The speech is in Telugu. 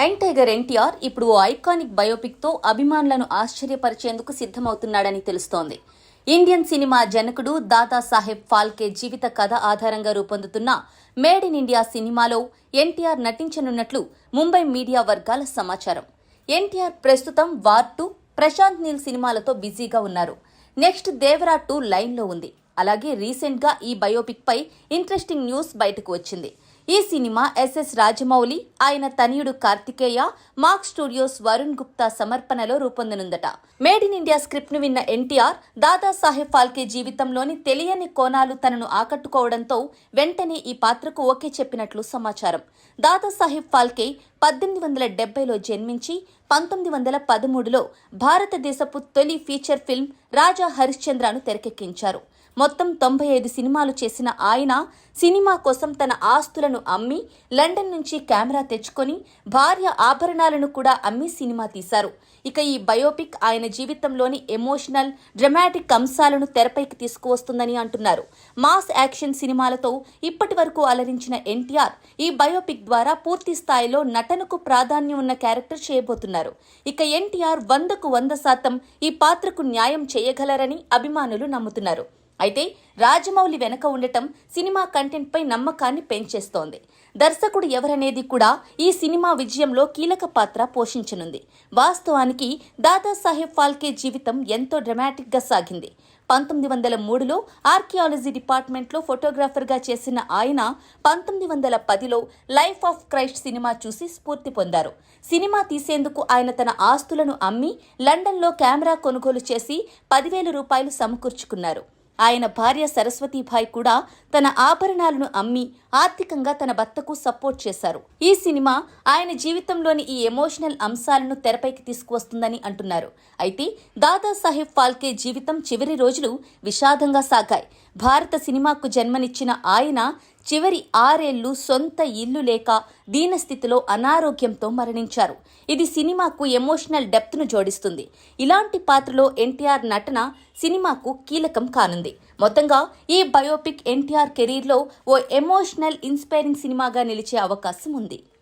యంగ్ టైగర్ ఎన్టీఆర్ ఇప్పుడు ఓ ఐకానిక్ బయోపిక్తో అభిమానులను ఆశ్చర్యపరిచేందుకు సిద్ధమవుతున్నాడని తెలుస్తోంది. ఇండియన్ సినిమా జనకుడు దాదాసాహెబ్ ఫాల్కే జీవిత కథ ఆధారంగా రూపొందుతున్న మేడ్ ఇన్ ఇండియా సినిమాలో ఎన్టీఆర్ నటించనున్నట్లు ముంబై మీడియా వర్గాల సమాచారం. ఎన్టీఆర్ ప్రస్తుతం వార్ టూ ప్రశాంత్ నీల్ సినిమాలతో బిజీగా ఉన్నారు. నెక్స్ట్ దేవరా టూ లైన్లో ఉంది. అలాగే రీసెంట్గా ఈ బయోపిక్ పై ఇంట్రెస్టింగ్ న్యూస్ బయటకు వచ్చింది. ఈ సినిమా ఎస్ఎస్ రాజమౌళి ఆయన తనయుడు కార్తికేయ మార్క్ స్టూడియోస్ వరుణ్ గుప్తా సమర్పణలో రూపొందనుందట. మేడ్ ఇన్ ఇండియా స్క్రిప్ట్ను విన్న ఎన్టీఆర్ దాదాసాహెబ్ ఫాల్కే జీవితంలోని తెలియని కోణాలు తనను ఆకట్టుకోవడంతో వెంటనే ఈ పాత్రకు ఓకే చెప్పినట్లు సమాచారం. దాదాసాహెబ్ ఫాల్కే పద్దెనిమిది వందల డెబ్బైలో జన్మించి పంతొమ్మిది వందల పదమూడులో భారతదేశపు తొలి ఫీచర్ ఫిల్మ్ రాజా హరిశ్చంద్రను తెరకెక్కించారు. మొత్తం తొంభై ఐదు సినిమాలు చేసిన ఆయన సినిమా కోసం తన ఆస్తులను అమ్మి లండన్ నుంచి కెమెరా తెచ్చుకొని భార్య ఆభరణాలను కూడా అమ్మి సినిమా తీశారు. ఇక ఈ బయోపిక్ ఆయన జీవితంలోని ఎమోషనల్ డ్రమాటిక్ అంశాలను తెరపైకి తీసుకువస్తుందని అంటున్నారు. మాస్ యాక్షన్ సినిమాలతో ఇప్పటి వరకు అలరించిన ఎన్టీఆర్ ఈ బయోపిక్ ద్వారా పూర్తి స్థాయిలో నటనకు ప్రాధాన్యం ఉన్న క్యారెక్టర్ చేయబోతున్నారు. ఇక ఎన్టీఆర్ వందకు వంద శాతం ఈ పాత్రకు న్యాయం చేయగలరని అభిమానులు నమ్ముతున్నారు. అయితే రాజమౌళి వెనక ఉండటం సినిమా కంటెంట్ పై నమ్మకాన్ని పెంచేస్తోంది. దర్శకుడు ఎవరనేది కూడా ఈ సినిమా విజయంలో కీలక పాత్ర పోషించనుంది. వాస్తవానికి దాదాసాహెబ్ ఫాల్కే జీవితం ఎంతో డ్రమాటిక్గా సాగింది. పంతొమ్మిది వందల మూడులో ఆర్కియాలజీ డిపార్ట్మెంట్లో ఫోటోగ్రాఫర్గా చేసిన ఆయన పంతొమ్మిది వందల పదిలో లైఫ్ ఆఫ్ క్రైస్ట్ సినిమా చూసి స్ఫూర్తి పొందారు. సినిమా తీసేందుకు ఆయన తన ఆస్తులను అమ్మి లండన్లో కెమెరా కొనుగోలు చేసి పదివేల రూపాయలు సమకూర్చుకున్నారు. ఆయన భార్య సరస్వతీభాయ్ కూడా తన ఆభరణాలను అమ్మి ఆర్థికంగా తన భర్తకు సపోర్ట్ చేశారు. ఈ సినిమా ఆయన జీవితంలోని ఈ ఎమోషనల్ అంశాలను తెరపైకి తీసుకువస్తుందని అంటున్నారు. అయితే దాదాసాహెబ్ ఫాల్కే జీవితం చివరి రోజులు విషాదంగా సాగాయి. భారత సినిమాకు జన్మనిచ్చిన ఆయన చివరి ఆరేళ్ళు సొంత ఇల్లు లేక దీనస్థితిలో అనారోగ్యంతో మరణించారు. ఇది సినిమాకు ఎమోషనల్ డెప్త్ను జోడిస్తుంది. ఇలాంటి పాత్రలో ఎన్టీఆర్ నటన సినిమాకు కీలకం కానుంది. మొత్తంగా ఈ బయోపిక్ ఎన్టీఆర్ కెరీర్లో ఓ ఎమోషనల్ ఇన్స్పైరింగ్ సినిమాగా నిలిచే అవకాశం ఉంది.